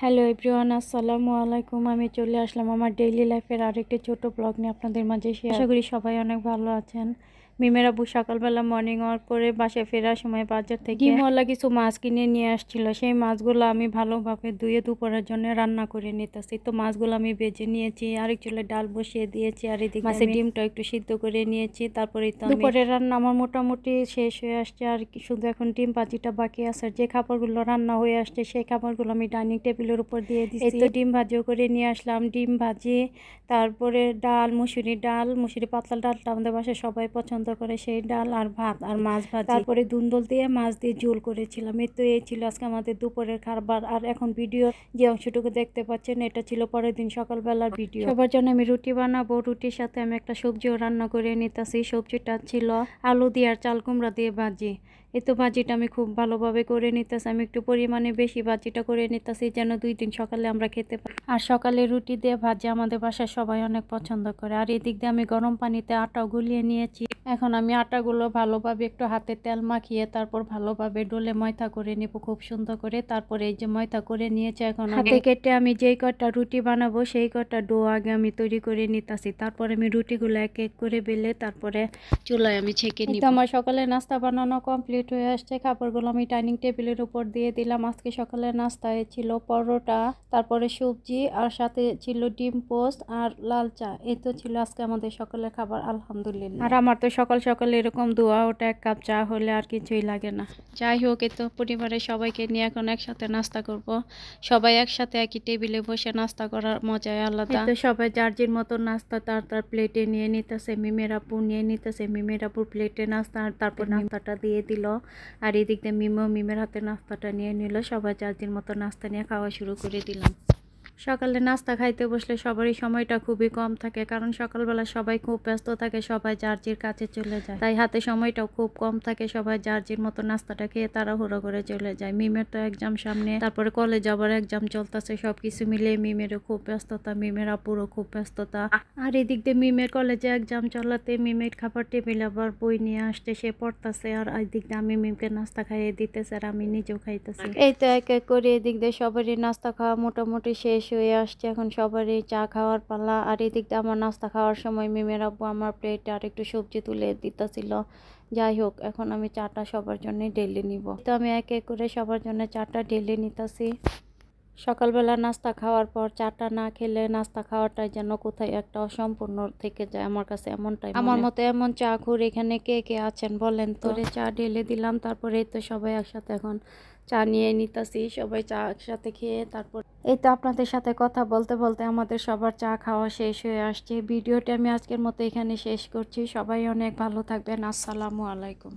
Hello everyone আসসালামু আলাইকুম। আমি চলে আসলাম আমার ডেইলি লাইফের আরেকটি ছোট ব্লগ নিয়ে আপনাদের মাঝে শেয়ার করি সবাই অনেক ভালো আছেন। মিমের আব্বু সকালবেলা মর্নিং ওয়াক করে বাসায় ফেরার সময় বাজার থেকে ডিমওয়ালা কিছু মাছ কিনে নিয়ে আসছিল। সেই মাছগুলো আমি ভালোভাবে ধুয়ে দুপুরের জন্য রান্না করে নিতেছি। তো মাছগুলো আমি বেজে নিয়েছি আরেক চুলে ডাল বসিয়ে দিয়েছি আর এদিকে মাছের ডিমটা একটু সিদ্ধ করে নিয়েছি। তারপরে তো দুপুরের রান্না আমার মোটামুটি শেষ হয়ে আসছে আর কি শুধু এখন ডিম ভাজিটা বাকি আছে। যে খাবারগুলো রান্না হয়ে আসছে সেই খাবারগুলো আমি ডাইনিং টেবিলের উপর দিয়ে দিচ্ছি এই তো ডিম ভাজিও করে নিয়ে আসলাম। ডিম ভাজি তারপরে ডাল মুসুরি ডাল মুসুরি পাতলা ডালটা আমাদের বাসায় সবাই পছন্দ করে সেই ডাল আর ভাত আর মাছ ভাজি। তারপরে দুন্দল দিয়ে মাছ দিয়ে ঝোল করেছিলাম। এই তো এই ছিল আজকে আমাদের দুপুরের খাবার। আর এখন ভিডিও যে অংশটুকু দেখতে পাচ্ছেন এটা ছিল পরের দিন সকালবেলার ভিডিও। সবার জন্য আমি রুটি বানাবো। রুটির সাথে আমি একটা সবজিও রান্না করে নিতেছি। সবজিটা ছিল আলু দিয়ে আর চাল কুমড়া দিয়ে ভাজি। এই তো ভাজিটা আমি খুব ভালোভাবে করে নিতেছি। আমি একটু পরিমাণে বেশি ভাজিটা করে নিতেছি যেন দুই দিন সকালে আমরা খেতে পারি। আর সকালে রুটি দিয়ে ভাজি আমাদের বাসায় সবাই অনেক পছন্দ করে। আর এদিক দিয়ে আমি গরম পানিতে আটা গুলিয়ে নিয়েছি। এখন আমি আটাগুলো ভালোভাবে একটু হাতে তেল মাখিয়ে তারপর ভালোভাবে ডলে ময়থা করে নিব খুব সুন্দর করে। তারপরে এই যে ময়থা করে নিয়েছে এখন হাতে কেটে আমি যেই কটা রুটি বানাবো সেই কটা ডো আগে আমি তৈরি করে নিতেছি। তারপরে আমি রুটিগুলো এক এক করে বেলে তারপরে চুলায় আমি ছেঁকে নিই আমার সকালে নাস্তা বানানো কমপ্লিট হয়ে আসছে। খাবারগুলো আমি ডাইনিং টেবিলের উপর দিয়ে দিলাম। আজকে সকালে নাস্তায় ছিল পরোটা তারপরে সবজি আর সাথে ছিল ডিম পোস্ট আর লাল চা। এই তো ছিল আজকে আমাদের সকালের খাবার আলহামদুলিল্লাহ। আর আমার তো সকাল সকাল এরকম দোয়া ওটা এক কাপ চা হলে আর কিছুই লাগে না। যাই হোক তো পরিবারের সবাইকে নিয়ে এখন একসাথে নাস্তা করব। সবাই একসাথে একই টেবিলে বসে নাস্তা করার মজাই আলাদা। তো সবাই যার যার মতো নাস্তা তার তার প্লেটে নিয়ে নিতেছে। মিমের আপু নিয়ে নিতেছে। মিমের আপুর প্লেটে নাস্তা আর তারপর নাস্তাটা দিয়ে দিল। আর এদিক দিয়ে মিমো মিমের হাতে নাস্তাটা নিয়ে নিল। সবাই যার যার মতো নাস্তা নিয়ে খাওয়া শুরু করে দিলাম। সকালে নাস্তা খাইতে বসলে সবারই সময়টা খুবই কম থাকে, কারণ সকালবেলা সবাই খুব ব্যস্ত থাকে, সবাই যার কাছে চলে যায়। তাই হাতে সময়টাও খুব কম থাকে, সবাই যার মতো নাস্তাটা খেয়ে তাড়াহুড়ো করে চলে যায়। মিমের তো এক্সাম সামনে, তারপরে কলেজ আবার এক্সাম চলতেছে, সবকিছু মিলিয়ে মিমেরও খুব ব্যস্ততা, মিমের আপুরও খুব ব্যস্ততা। আর এদিক দিয়ে মিমের কলেজে এক্সাম চলাতে মিমের খাবার টেবিল আবার বই নিয়ে আসতে সে পড়তেছে, আর এদিক দিয়ে আমি মিমকে নাস্তা খাইয়ে দিতেছে আর আমি নিজেও খাইতেছি। এই তো এক এক করে এদিক দিয়ে সবারই নাস্তা খাওয়া মোটামুটি শেষ। হয়ে আসছে এখন সবারই চা খাওয়ার পালা। আর এদিক দিয়ে আমার নাস্তা খাওয়ার সময় মিমের আব্বু আমার প্লেটে আর একটু সবজি তুলে দিতেছিল। যাই হোক, এখন আমি চাটা সবার জন্যই ডেলি নিব। তো আমি এক এক করে সবার জন্য চাটা ডেলি নিতেছি। সকালবেলা নাস্তা খাওয়ার পর চাটা না খেলে নাস্তা খাওয়াটা যেন কোথায় একটা অসম্পূর্ণ থেকে যায় আমার কাছে এমনটাই আমার মতো এমন চা খুর এখানে কে কে আছেন বলেন তো? চা ঢেলে দিলাম তারপরে এই তো সবাই একসাথে এখন চা নিয়ে নিতেছি সবাই চা একসাথে খেয়ে তারপর এই তো আপনাদের সাথে কথা বলতে বলতে আমাদের সবার চা খাওয়া শেষ হয়ে আসছে। ভিডিওটি আমি আজকের মতো এখানে শেষ করছি। সবাই অনেক ভালো থাকবেন। আসসালামু আলাইকুম।